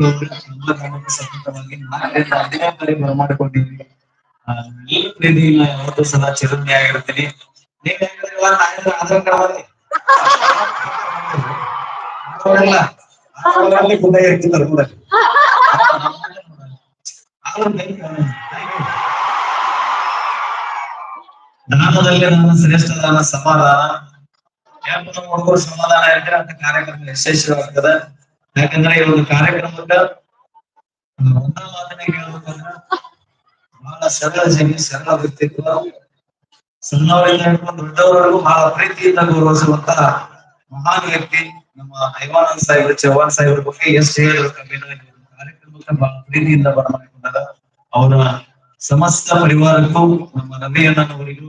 ಸಮಾಧಾನಕ್ಕೆ ಯಾವತ್ತೂ ಸದಾ ನೀವ್ thank you. Thank ನನ್ನ ಶ್ರೇಷ್ಠ ದಾನ ಸಮಾಧಾನ. ಯಾಕಂದ್ರೆ ಹುಡುಗರು ಸಮಾಧಾನ ಇದ್ರೆ ಅಂತ ಕಾರ್ಯಕ್ರಮ ಯಶಸ್ವಿಯಾಗ್ತದೆ. ಯಾಕಂದ್ರೆ ಈ ಒಂದು ಕಾರ್ಯಕ್ರಮದ ಒಂದು ಮಾತನ್ನ ಹೇಳ್ಬೇಕಂದ್ರ ಬಹಳ ಸರಳ ಜನ ಸರಳ ವ್ಯಕ್ತಿತ್ವ ಸಣ್ಣವರಿಂದ ಹಿಡ್ಕೊಂಡು ದೊಡ್ಡವರೆಗೂ ಬಹಳ ಪ್ರೀತಿಯಿಂದ ಗೌರವಿಸುವಂತ ಮಹಾನ್ ವ್ಯಕ್ತಿ ನಮ್ಮ ಹೈವಾನಂದ್ ಸಾಹೇಬ್, ಚವ್ಹಾಣ್ ಸಾಹೇಬ್ರ ಬಗ್ಗೆ ಎಷ್ಟು. ಈ ಕಾರ್ಯಕ್ರಮಕ್ಕೆ ಬಹಳ ಪ್ರೀತಿಯಿಂದ ಬರಮಾಡಿಕೊಂಡಾಗ ಅವರ ಸಮಸ್ತ ಪರಿವಾರಕ್ಕೂ, ನಮ್ಮ ರವಿ ಅಣ್ಣನವರಿಗೂ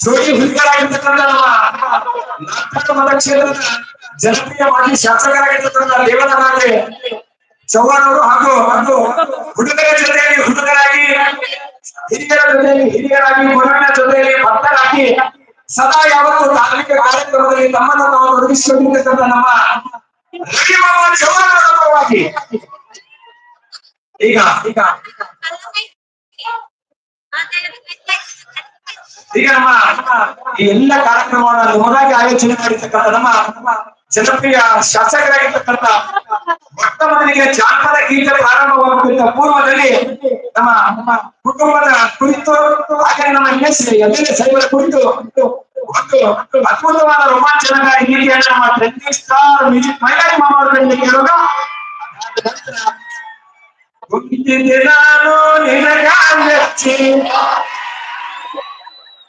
ಜೋಗಿ ಹುಡುಗರಾಗಿರ್ತಕ್ಕಂಥ ನಮ್ಮ ನಾಟಕ ಮತಕ್ಷೇತ್ರದ ಜನಪ್ರಿಯ ಮಾಜಿ ಶಾಸಕರಾಗಿರ್ತಕ್ಕಂಥ ದೇವನರಾಜೆ ಚವ್ಹಾಣ್ ಅವರು ಹಾಗೂ ಹಾಗೂ ಹುಡುಗರ ಜೊತೆಯಲ್ಲಿ ಹುಡುಗರಾಗಿ ಹಿರಿಯರ ಜೊತೆಯಲ್ಲಿ ಹಿರಿಯರಾಗಿ ಮಗುವಿನ ಜೊತೆಯಲ್ಲಿ ಭಕ್ತರಾಗಿ ಸದಾ ಯಾವತ್ತೂ ಧಾರ್ಮಿಕ ಕಾರ್ಯಕ್ರಮದಲ್ಲಿ ತಮ್ಮನ್ನು ತಾವು ತೊಡಗಿಸಿಕೊಂಡಿರ್ತಕ್ಕಂಥ ನಮ್ಮ ರವಿಮಾಮ ಚವ್ಹಾಣ್ ಅವರ ಪರವಾಗಿ ಈಗ ಈಗ ಈಗ ನಮ್ಮ ಈ ಎಲ್ಲ ಕಾರ್ಯಕ್ರಮವನ್ನು ನಮಗಾಗಿ ಆಯೋಜನೆ ಮಾಡಿರ್ತಕ್ಕಂಥ ನಮ್ಮ ಜನಪ್ರಿಯ ಶಾಸಕರಾಗಿರ್ತಕ್ಕಂಥ ಭಕ್ತ ಮನೆಗೆ ಜಾನಪದ ಗೀತೆ ಪ್ರಾರಂಭವಾಗುತ್ತಿದ್ದ ಪೂರ್ವದಲ್ಲಿ ನಮ್ಮ ನಮ್ಮ ಕುಟುಂಬದ ಕುರಿತು ಹಾಗೆ ನಮ್ಮ ಎಸ್ ಎಲ್ ಸೈವರ ಕುರಿತು ಒಂದು ಅದ್ಭುತವಾದ ರೋಮಾಂಚನಕಾರಿ ಗೀತೆಯನ್ನು ನಮ್ಮ ಟ್ರೆಂಡಿಂಗ್ ಸ್ಟಾರ್ ಮ್ಯೂಸಿಕ್ ಮೈಲಾರಿ ಮಾಮಾವರದಲ್ಲಿ ಕೇಳೋಣ ನಾನು ನಿನಗಾಗಿ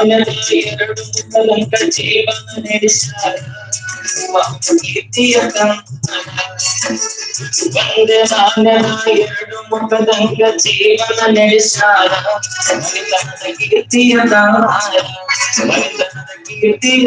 జ్ఞాన జీవనంక జీవన వందనాయడు ముఖదంగ జీవన నెలసార వందన కీర్తియ కీర్తియ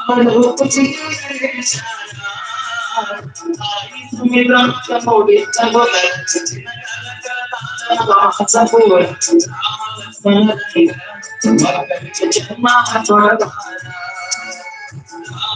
আমার তুমি রক্ত পড়ে যাব আমার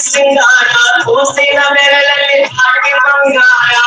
सिंगारा उसी न मेरे लिए भाग्य मंगारा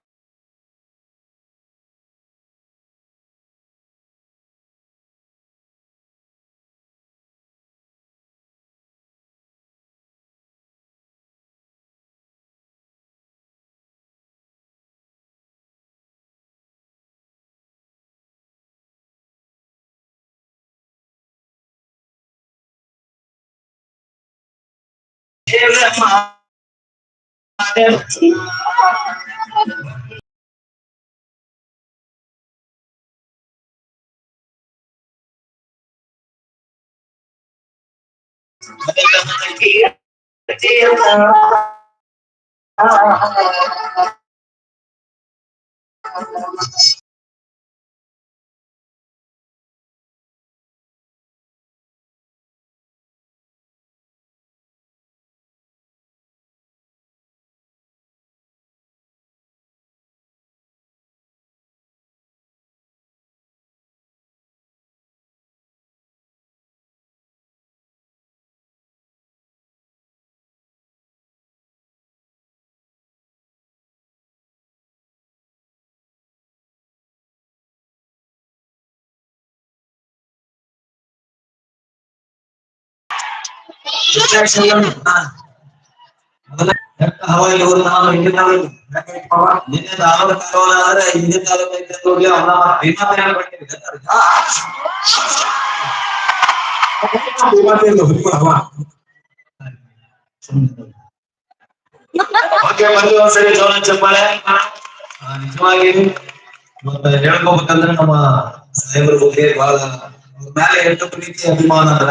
আমাদের Thank you. ಸೇವೆ ಮಾಡೆ ಹವಾಯಿ ಊರು ನಾನು ಹಿಂದಿನ ತಾಲೂಕು ನಿನ್ನೆ ತಾಲೂಕು ಕಾಲವಲ್ಲ ಆದ್ರೆ ಹಿಂದಿನ ತಾಲೂಕು ಐತೆ ಅಂತ ಹೋಗಿ ಅವನ ಭೀಮಾ ತಯಾರು ಮಾಡ್ತೀವಿ ಓಕೆ ಬಂದು ಒಂದ್ಸರಿ ಜೋರ ಚಪ್ಪಾಳೆ ಆ, ನಿಜವಾಗಿ ಮತ್ತೆ ಹೇಳ್ಕೋಬೇಕಂದ್ರೆ ನಮ್ಮ ಸಾಹೇಬ್ರ ಬಗ್ಗೆ ಬಹಳ ಅವ್ರ ಮೇಲೆ ಎಷ್ಟು ಪ್ರೀತಿ ಅಭಿಮಾನ ಅದ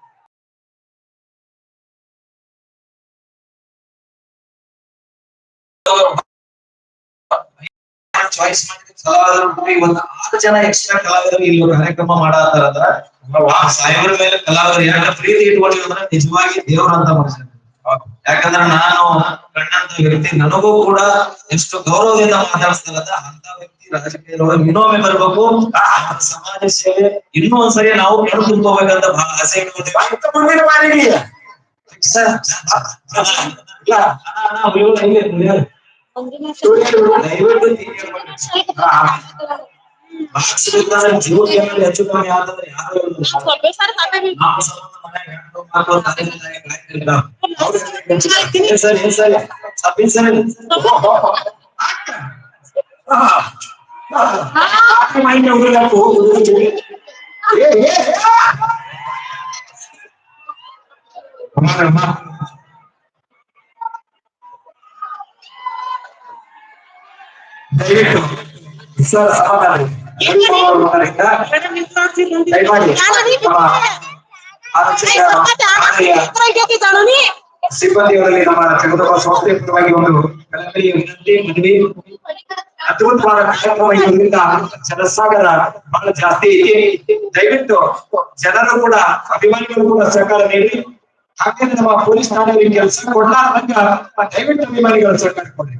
ಚಾಯ್ಸ್ ಮಾಡಿದ ಕಲಾವಿದರು ಕೂಡಿ ಒಂದು ಆರು ಜನ ಎಕ್ಸ್ಟ್ರಾ ಕಲಾವಿದರು ಇಲ್ಲಿ ಕಾರ್ಯಕ್ರಮ ಮಾಡತ್ತಾರ ಆ ಸಾಹೇಬ್ರ ಮೇಲೆ ಕಲಾವಿದರು ಯಾಕಂದ್ರೆ ಪ್ರೀತಿ ಇಟ್ಕೊಂಡಿವಿ ಅಂದ್ರೆ ನಿಜವಾಗಿ ದೇವರಂತ ಅಂತ ಮನುಷ್ಯ ಯಾಕಂದ್ರೆ ನಾನು ಕಣ್ಣಂತ ವ್ಯಕ್ತಿ ನನಗೂ ಕೂಡ ಎಷ್ಟು ಗೌರವದಿಂದ ಮಾತಾಡಿಸ್ತಾರಲ್ಲ ಅಂತ ವ್ಯಕ್ತಿ ರಾಜಕೀಯದೊಳಗೆ ಇನ್ನೊಮ್ಮೆ ಬರ್ಬೇಕು. ಆ ಸಮಾಜ ಸೇವೆ ಇನ್ನೂ ಒಂದ್ಸರಿ ನಾವು ಕಣ್ಣು ತುಂಬಬೇಕಂತ ಬಹಳ ಆಸೆ ಬಾರಿಗೆ ಸರ್, ದಯವಿಟ್ಟು ಸರ್ ಸಮಾಧಾನ ಸಿಬ್ಬಂದಿಯವರಲ್ಲಿ ನಮ್ಮ ಪರವಾಗಿ ಒಂದು ಅದ್ಭುತವಾದ ಜನಸಾಗರ ಬಹಳ ಜಾಸ್ತಿ ಐತಿ ದಯವಿಟ್ಟು ಜನರು ಕೂಡ ಅಭಿಮಾನಿಗಳು ಕೂಡ ಸಹಕಾರ ನೀಡಿ, ಹಾಗೆ ನಮ್ಮ ಪೊಲೀಸ್ ಠಾಣೆಯಲ್ಲಿ ಕೆಲಸ ಕೊಡ್ಲಾರ್ದಂಗ ದಯವಿಟ್ಟು ಅಭಿಮಾನಿಗಳು ಸಹಕಾರ ಕೊಡ್ರಿ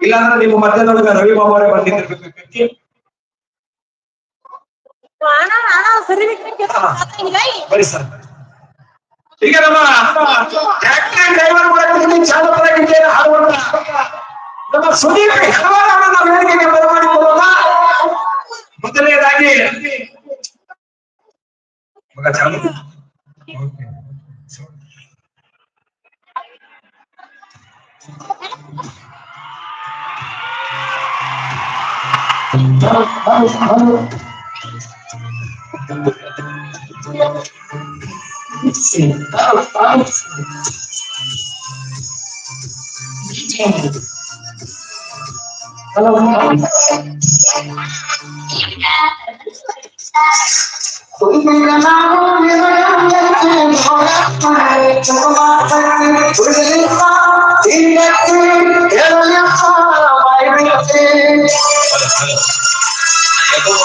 ಇಲ್ಲಾಂದ್ರೆ ನಿಮ್ಮ ಮಧ್ಯದೊಳಗ ರವಿ ಬಾಬು ಅವರೇ ಬಂದಿರ್ಬೇಕಾಗಿ ಬರಿ ಸರ್ ಈಗ ನಮ್ಮ ಟ್ಯಾಕ್ಟ್ರಿ ಡ್ರೈವರ್ ಮಾಡಕ್ಕೆ ಚಾಲಕರಾಗಿದ್ದೇನೆ ಹಾಡುವಂತ ನಮ್ಮ ಸುದೀಪ್ ಹೆಗವಾರವನ್ನ ನಾವು ವೇದಿಕೆಗೆ ಬರಮಾಡಿಕೊಳ್ಳೋಣ ಮೊದಲನೇದಾಗಿ ಮಗ ಚಾಲು okay. Halo, halo, halo, halo,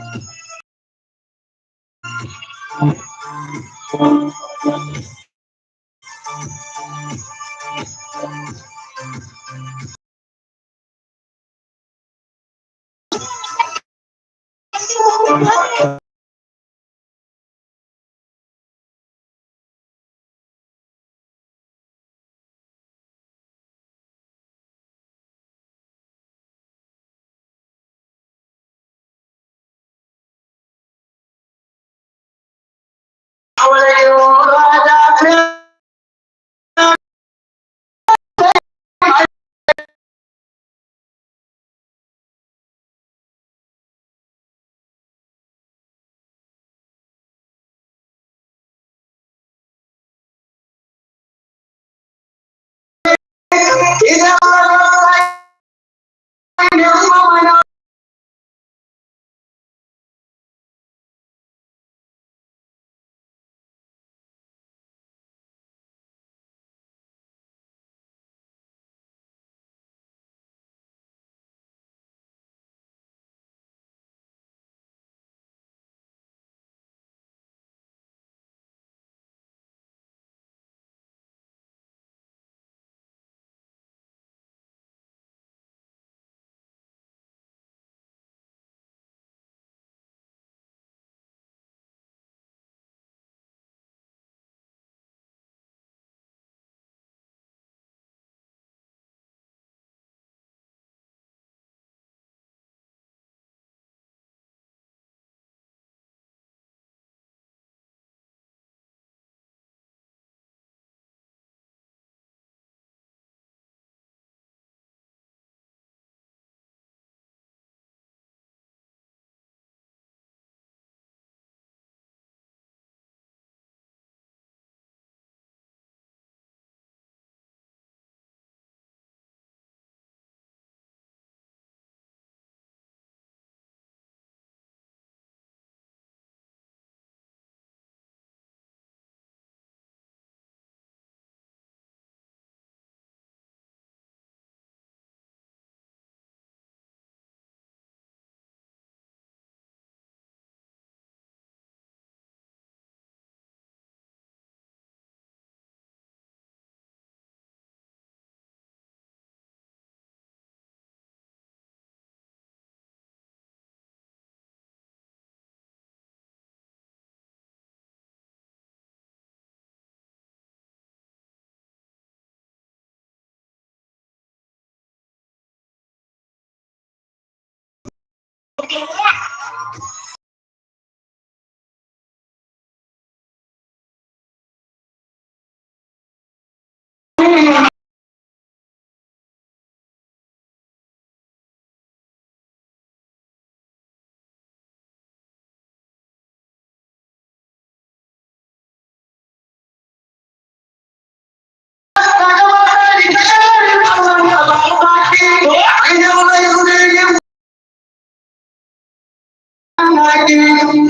アスパラス、アスパラス、アスパラス、アスパラス。Oh!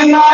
الله